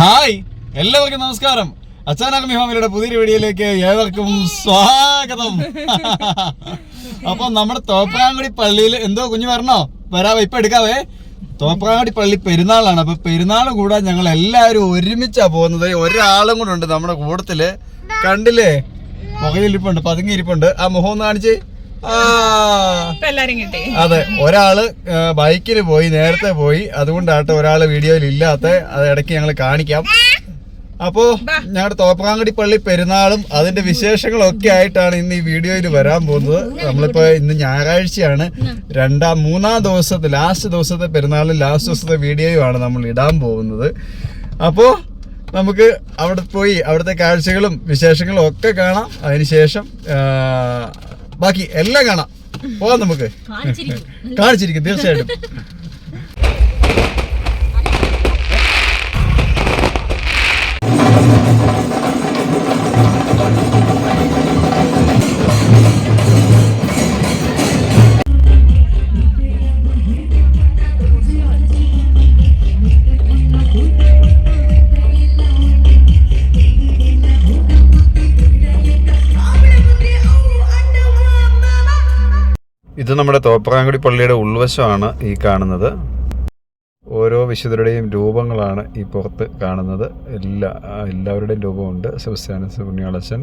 Hi എല്ലാവർക്കും നമസ്കാരം. അച്ചാനകമി ഫാമിലിയുടെ പുതിയൊരു വീഡിയോയിലേക്ക് ഏവർക്കും സ്വാഗതം. അപ്പൊ നമ്മുടെ തോപ്രാങ്കുടി പള്ളിയിൽ എന്തോ കുഞ്ഞു വരണോ വരാവോ ഇപ്പൊ എടുക്കാവേ? തോപ്രാങ്കുടി പള്ളി പെരുന്നാളാണ്. അപ്പൊ പെരുന്നാൾ കൂടാൻ ഞങ്ങൾ എല്ലാവരും ഒരുമിച്ചാ പോകുന്നത്. ഒരാളും കൂടെ ഉണ്ട് നമ്മുടെ കൂട്ടത്തിൽ കണ്ടില്ലേ? പുകയിലിരിപ്പുണ്ട് പതുങ്ങിയിരിപ്പുണ്ട് ആ മുഖം ഒന്ന് കാണിച്ച്. അതെ ഒരാൾ ബൈക്കിൽ പോയി നേരത്തെ പോയി. അതുകൊണ്ടാട്ടെ ഒരാൾ വീഡിയോയിൽ ഇല്ലാത്ത അത് ഇടയ്ക്ക് ഞങ്ങൾ കാണിക്കാം. അപ്പോ ഞങ്ങളുടെ തോപ്പാങ്കടി പള്ളി പെരുന്നാളും അതിന്റെ വിശേഷങ്ങളൊക്കെ ആയിട്ടാണ് ഇന്ന് ഈ വീഡിയോയിൽ വരാൻ പോകുന്നത്. നമ്മളിപ്പോ ഇന്ന് ഞായറാഴ്ചയാണ്. രണ്ടാം മൂന്നാം ദിവസത്തെ ലാസ്റ്റ് ദിവസത്തെ പെരുന്നാളും ലാസ്റ്റ് ദിവസത്തെ വീഡിയോയുമാണ് നമ്മൾ ഇടാൻ പോകുന്നത്. അപ്പോ നമുക്ക് അവിടെ പോയി അവിടുത്തെ കാഴ്ചകളും വിശേഷങ്ങളും ഒക്കെ കാണാം. അതിനുശേഷം ബാക്കി എല്ലാം കാണാം. പോവാം നമുക്ക്. കാണിച്ചിരിക്കും തീർച്ചയായിട്ടും. ഇത് നമ്മുടെ തോപ്രാങ്കുടി പള്ളിയുടെ ഉൾവശമാണ് ഈ കാണുന്നത്. ഓരോ വിശുദ്ധരുടെയും രൂപങ്ങളാണ് ഈ പുറത്ത് കാണുന്നത്. എല്ലാ എല്ലാവരുടെയും രൂപമുണ്ട്. സെബസ്ത്യാനസ് പുണ്യാളച്ചൻ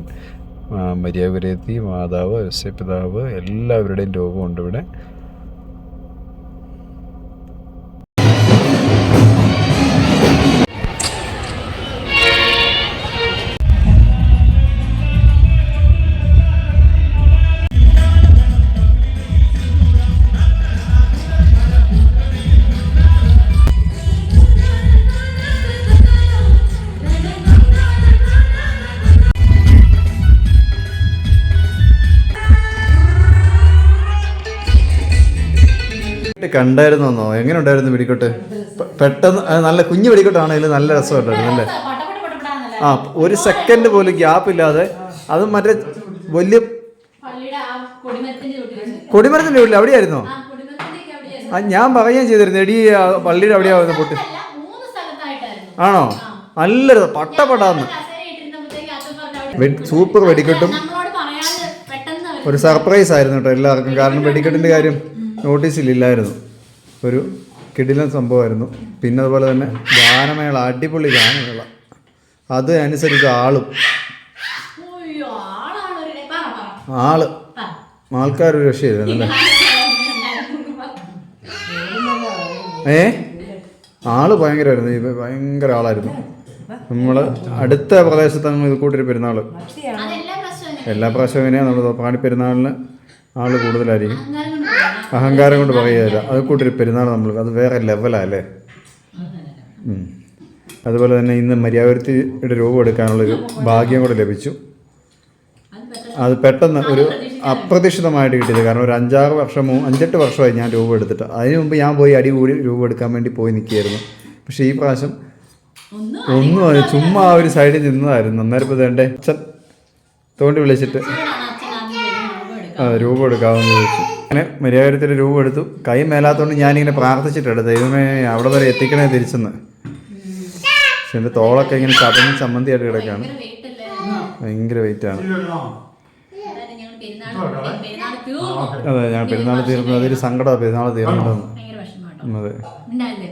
മര്യാപുരേത്തി മാതാവ് യോസേപിതാവ് എല്ലാവരുടെയും രൂപമുണ്ട് ഇവിടെ. കണ്ടായിരുന്നോ? എങ്ങനെ ഉണ്ടായിരുന്നു വെടിക്കോട്ട് പെട്ടെന്ന് നല്ല കുഞ്ഞു വെടിക്കോട്ടാണെങ്കിലും നല്ല രസമുണ്ടായിരുന്നു അല്ലേ? ആ ഒരു സെക്കൻഡ് പോലും ഗ്യാപ്പ് ഇല്ലാതെ അത് മറ്റേ വലിയ കൊടിമരത്തിന്റെ വീട്ടിൽ അവിടെയായിരുന്നോ? ആ. ഞാൻ പറയുകയും ചെയ്തിരുന്നു എടി പള്ളിയുടെ അവിടെയാവുന്ന പൊട്ടി. ആണോ? നല്ല പട്ടപ്പെടാന്ന് സൂപ്പർ വെടിക്കെട്ടും. ഒരു സർപ്രൈസ് ആയിരുന്നു കേട്ടോ എല്ലാവർക്കും. കാരണം വെടിക്കെട്ടിന്റെ കാര്യം നോട്ടീസിലില്ലായിരുന്നു. ഒരു കിടിലൻ സംഭവമായിരുന്നു. പിന്നെ അതുപോലെ തന്നെ ഗാനമേള അടിപൊളി ഗാനമേള. അത് അനുസരിച്ച് ആളും. ആൾ. ആൾക്കാരൊരു രക്ഷയില്ലായിരുന്നു അല്ലേ? ഏ? ആൾ ഭയങ്കരമായിരുന്നു. ഇത് ഭയങ്കര ആളായിരുന്നു. നമ്മൾ അടുത്ത പ്രദേശത്താണ് ഇത് കൂട്ടൊരു പെരുന്നാൾ എല്ലാ പ്രാവശ്യവും എങ്ങനെയാണ് നമ്മൾ പാണി പെരുന്നാളിന് ആൾ കൂടുതലായിരിക്കും. അഹങ്കാരം കൊണ്ട് പറയുകയില്ല അത് കൂട്ടൊരു പെരുന്നാൾ നമ്മൾ അത് വേറെ ലെവലല്ലേ. അതുപോലെ തന്നെ ഇന്ന് മര്യാദയുടെ രൂപം എടുക്കാനുള്ളൊരു ഭാഗ്യം കൂടെ ലഭിച്ചു. അത് പെട്ടെന്ന് ഒരു അപ്രതീക്ഷിതമായിട്ട് കിട്ടിയത് കാരണം ഒരു അഞ്ചാറ് വർഷമോ അഞ്ചെട്ട് വർഷമായി ഞാൻ രൂപം എടുത്തിട്ട്. അതിന് മുമ്പ് ഞാൻ പോയി അടി കൂടി രൂപം എടുക്കാൻ വേണ്ടി പോയി നിൽക്കുകയായിരുന്നു. പക്ഷേ ഈ പ്രാവശ്യം ഒന്നും അത് ചുമ്മാ ആ ഒരു സൈഡിൽ നിന്നതായിരുന്നു. അന്നേരം ഇപ്പോൾ വേണ്ടേ അച്ഛൻ തോണ്ടി വിളിച്ചിട്ട് രൂപം എടുക്കാമെന്ന് ചോദിച്ചു. അങ്ങനെ മര്യാദത്തിൽ രൂപം എടുത്തു. കൈ മേലാത്തോണ്ട് ഞാനിങ്ങനെ പ്രാർത്ഥിച്ചിട്ടുണ്ട്. ദൈവമേ അവിടെ വരെ എത്തിക്കണേ തിരിച്ചെന്ന്. പക്ഷെ എന്റെ തോളൊക്കെ ഇങ്ങനെ ചതഞ്ഞ് ചമ്മന്തിയായിട്ട് കിടക്കുകയാണ്. ഭയങ്കര വെയിറ്റാണ്. അതെ ഞാൻ പെരുന്നാൾ തീർന്നു. അതൊരു സങ്കടമാണ് പെരുന്നാൾ തീർന്നുണ്ടെന്ന് അതെ. ഉണ്ടായില്ലേ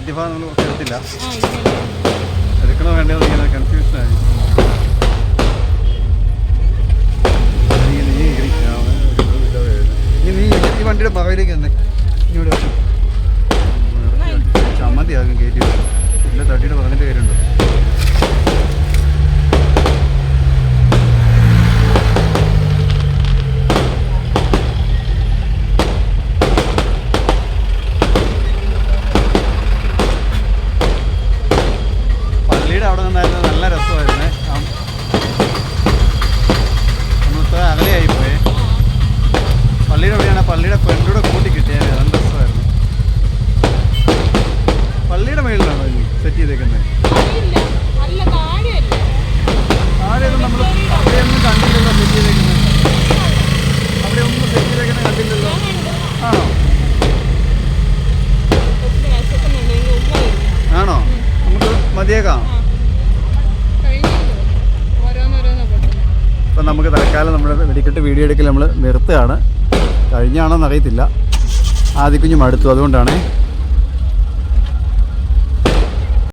എടുക്കണോ ഭാഗം നമ്മൾ കൺഫ്യൂഷൻ ആയി നീ- നീ ഇരി. ആ, ഒരു ഇതാ വരുന്നത്. നീ നീ ഈ വണ്ടിയുടെ ഭാവിയിലേക്ക് തന്നെ ഇങ്ങോട്ട് ചമ്മന്തിയാകും കയറ്റി. ഇല്ല തട്ടിയുടെ പറഞ്ഞിട്ട് പേരുണ്ട് പള്ളിയുടെ ഫ്രണ്ടിലൂടെ കൂട്ടി കിട്ടിയാൽ നല്ല രസമായിരുന്നു പള്ളിയുടെ മേളിലാണോ സെറ്റ് ചെയ്തേക്കുന്നത്? നമ്മൾ അവിടെയൊന്നും കണ്ടില്ലല്ലോ സെറ്റ് ചെയ്തേക്കുന്നത്. അവിടെ ഒന്നും സെറ്റ് ചെയ്തേക്കുന്നത് കണ്ടില്ലല്ലോ. ആണോ? ആണോ? നമുക്ക് മതിയേക്കാം അപ്പം നമുക്ക് തൽക്കാലം നമ്മൾ വെടിക്കെട്ട് വീഡിയോ എടുക്കൽ നമ്മൾ നിർത്തുകയാണ്. കഴിഞ്ഞാണോ എന്നറിയത്തില്ല ആദ്യ കുഞ്ഞും അടുത്തു. അതുകൊണ്ടാണ്.